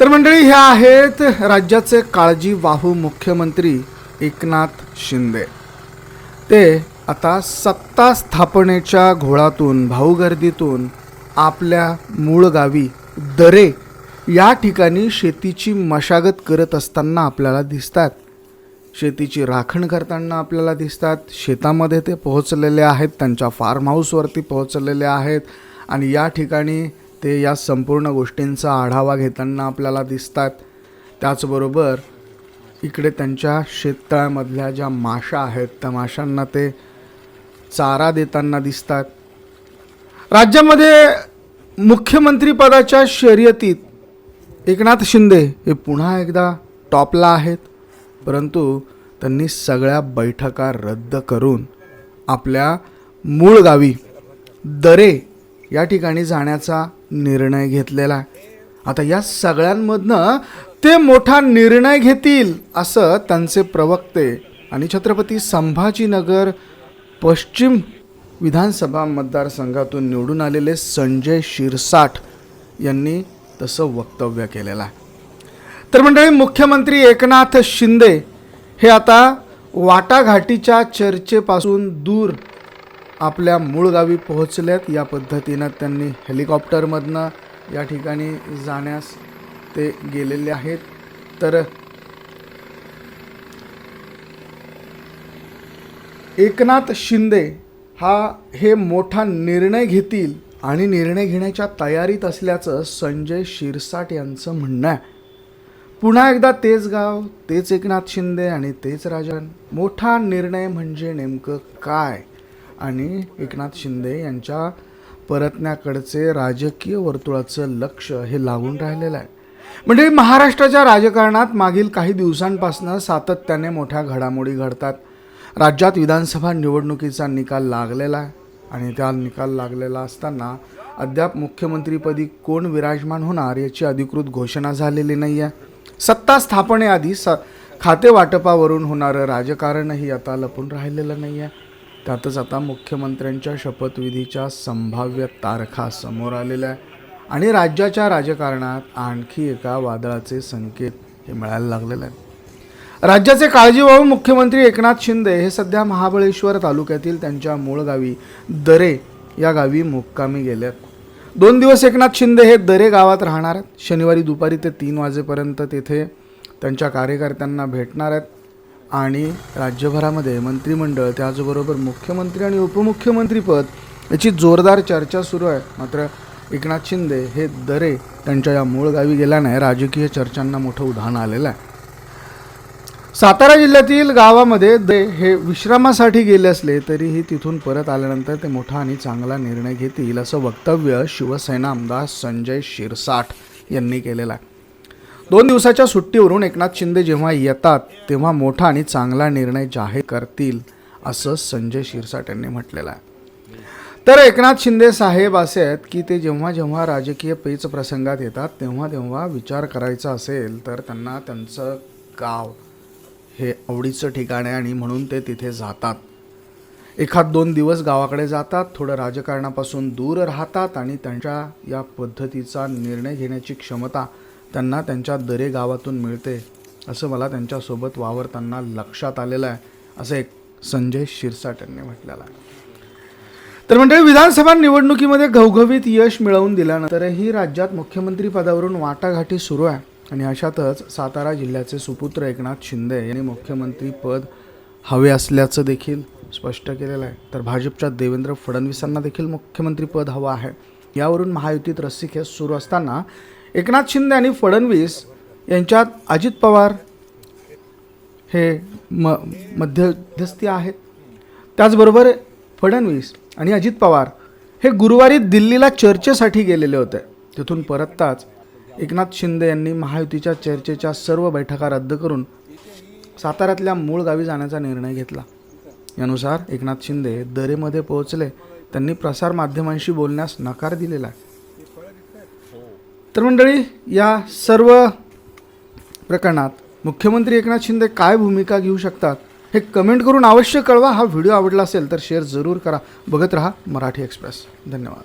तर मंडळी ह्या आहेत राज्याचे काळजीवाहू मुख्यमंत्री एकनाथ शिंदे. ते आता सत्ता स्थापनेच्या घोळातून भाऊगर्दीतून आपल्या मूळ गावी दरे या ठिकाणी शेतीची मशागत करत असताना आपल्याला दिसतात. शेतीची राखण करताना आपल्याला दिसतात. शेतामध्ये ते पोहोचलेले आहेत त्यांच्या फार्म हाऊसवरती पोहोचलेले आहेत आणि या ठिकाणी ते या संपूर्ण गोष्टींचा आढावा घेताना आपल्याला दिसतात. त्याचबरोबर इकडे त्यांच्या शेततळ्यामधल्या ज्या माशा आहेत त्या माशांना ते चारा देताना दिसतात. राज्यामध्ये मुख्यमंत्रीपदाच्या शर्यतीत एकनाथ शिंदे हे पुन्हा एकदा टॉपला आहेत. परंतु त्यांनी सगळ्या बैठका रद्द करून आपल्या मूळ गावी दरे या ठिकाणी जाण्याचा निर्णय घेतलेला. आहे आता या सगळ्यांमधनं ते मोठा निर्णय घेतील असं त्यांचे प्रवक्ते आणि छत्रपती संभाजीनगर पश्चिम विधानसभा मतदारसंघातून निवडून आलेले संजय शिरसाट यांनी तसं वक्तव्य केलेलं आहे. तर मंडळी मुख्यमंत्री एकनाथ शिंदे हे आता वाटाघाटीच्या चर्चेपासून दूर आपल्या मूळ गावी पोहोचलेत. या पद्धतीनं त्यांनी हेलिकॉप्टरमधनं या ठिकाणी जाण्यास ते गेलेले आहेत. तर एकनाथ शिंदे हा हे मोठा निर्णय घेतील आणि निर्णय घेण्याच्या तयारीत असल्याचं संजय शिरसाट यांचं म्हणणं आहे. पुन्हा एकदा तेच गाव तेच एकनाथ शिंदे आणि तेच राजन. मोठा निर्णय म्हणजे नेमकं काय? आणि एकनाथ शिंदे यांच्या परतण्याकडचे राजकीय वर्तुळाचं लक्ष हे लागून राहिलेलं आहे. म्हणजे महाराष्ट्राच्या राजकारणात मागील काही दिवसांपासून सातत्याने मोठ्या घडामोडी घडतात. राज्यात विधानसभा निवडणुकीचा निकाल लागलेला आहे आणि त्या निकाल लागलेला असताना अद्याप मुख्यमंत्रीपदी कोण विराजमान होणार याची अधिकृत घोषणा झालेली नाही आहे. सत्ता स्थापनेआधी स खातेवाटपावरून होणारं राजकारणही आता लपून राहिलेलं नाही आहे. त्यातच आता मुख्यमंत्र्यांच्या शपथविधीच्या संभाव्य तारखा समोर आलेल्या आहे आणि राज्याच्या राजकारणात आणखी एका वादळाचे संकेत हे मिळायला लागलेले आहेत. राज्याचे काळजीवाहू मुख्यमंत्री एकनाथ शिंदे हे सध्या महाबळेश्वर तालुक्यातील त्यांच्या मूळ गावी दरे या गावी मुक्कामी गेले आहेत. दोन दिवस एकनाथ शिंदे हे दरे गावात राहणार आहेत. शनिवारी दुपारी ते तीन वाजेपर्यंत तेथे त्यांच्या कार्यकर्त्यांना भेटणार आहेत. आणि राज्यभरामध्ये मंत्रिमंडळ त्याचबरोबर मुख्यमंत्री आणि उपमुख्यमंत्रीपद याची जोरदार चर्चा सुरू आहे. मात्र एकनाथ शिंदे हे दरे त्यांच्या या मूळ गावी गेल्याने राजकीय चर्चांना मोठं उधाण आलेलं आहे. सातारा जिल्ह्यातील गावामध्ये दे हे विश्रामासाठी गेले असले तरीही तिथून परत आल्यानंतर ते मोठा आणि चांगला निर्णय घेतील असं वक्तव्य शिवसेना आमदार संजय शिरसाठ यांनी केलेलं आहे. दोन दिवसाच्या सुट्टीवरून एकनाथ शिंदे जेव्हा येतात तेव्हा मोठा आणि चांगला निर्णय जाहीर करतील असं संजय शिरसाट यांनी म्हटलेलं आहे. तर एकनाथ शिंदे साहेब असे आहेत की ते जेव्हा जेव्हा राजकीय पेच प्रसंगात येतात तेव्हा तेव्हा विचार करायचा असेल तर त्यांना त्यांचं गाव हे आवडीचं ठिकाण आहे आणि म्हणून ते तिथे जातात. एखाद दोन दिवस गावाकडे जातात थोडं राजकारणापासून दूर राहतात आणि त्यांच्या या पद्धतीचा निर्णय घेण्याची क्षमता त्यांना त्यांच्या दरे गावातून मिळते असं मला त्यांच्यासोबत वावरताना लक्षात आलेलं आहे असं एक संजय शिरसाट यांनी म्हटलेलं आहे. तर म्हणजे विधानसभा निवडणुकीमध्ये घवघवीत यश मिळवून दिल्यानंतरही राज्यात मुख्यमंत्री पदावरून वाटाघाटी सुरू आहे. आणि अशातच सातारा जिल्ह्याचे सुपुत्र एकनाथ शिंदे यांनी मुख्यमंत्री पद हवे असल्याचं देखील स्पष्ट केलेलं आहे. तर भाजपच्या देवेंद्र फडणवीसांना देखील मुख्यमंत्री पद हवं आहे. यावरून महायुतीत रस्सीखेच सुरू असताना एकनाथ शिंदे आणि फडणवीस यांच्यात अजित पवार हे म मध्यस्थी आहेत. त्याचबरोबर फडणवीस आणि अजित पवार हे गुरुवारी दिल्लीला चर्चेसाठी गेलेले होते. तिथून परतताच एकनाथ शिंदे यांनी महायुतीच्या चर्चेच्या सर्व बैठका रद्द करून साताऱ्यातल्या मूळ गावी जाण्याचा निर्णय घेतला. यानुसार एकनाथ शिंदे दरेमध्ये पोहोचले. त्यांनी प्रसारमाध्यमांशी बोलण्यास नकार दिलेला आहे. तर मंडळी या सर्व प्रकरणात मुख्यमंत्री एकनाथ शिंदे काय भूमिका घेऊ शकतात हे कमेंट करून अवश्य कळवा. हा व्हिडिओ आवडला असेल तर शेअर जरूर करा. बघत रहा मराठी एक्सप्रेस. धन्यवाद.